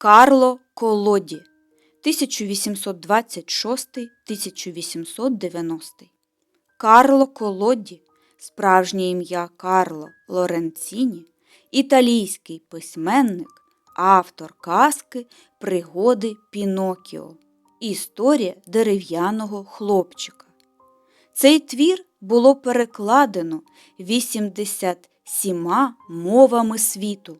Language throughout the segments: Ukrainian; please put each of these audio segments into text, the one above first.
Карло Колоді 1826-1890. Карло Колоді, справжнє ім'я Карло Лоренціні, італійський письменник, автор казки Пригоди Пінокіо. Історія дерев'яного хлопчика. Цей твір було перекладено 87 мовами світу.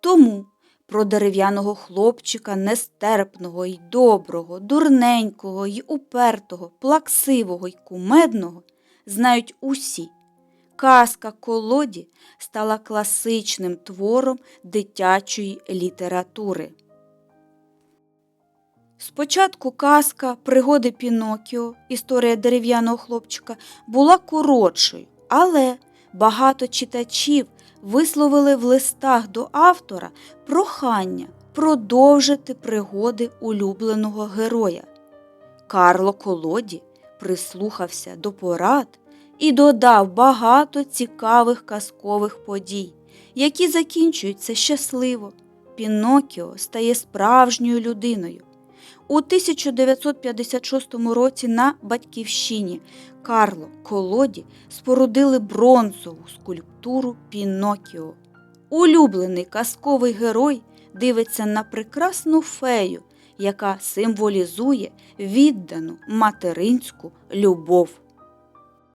Тому про дерев'яного хлопчика нестерпного й доброго, дурненького й упертого, плаксивого й кумедного знають усі. Казка колоді стала класичним твором дитячої літератури. Спочатку казка Пригоди Пінокіо, історія дерев'яного хлопчика, була коротшою, але багато читачів висловили в листах до автора прохання продовжити пригоди улюбленого героя. Карло Колоді прислухався до порад і додав багато цікавих казкових подій, які закінчуються щасливо. Пінокіо стає справжньою людиною. У 1956 році на батьківщині Карло Колоді спорудили бронзову скульптуру Пінокіо. Улюблений казковий герой дивиться на прекрасну фею, яка символізує віддану материнську любов.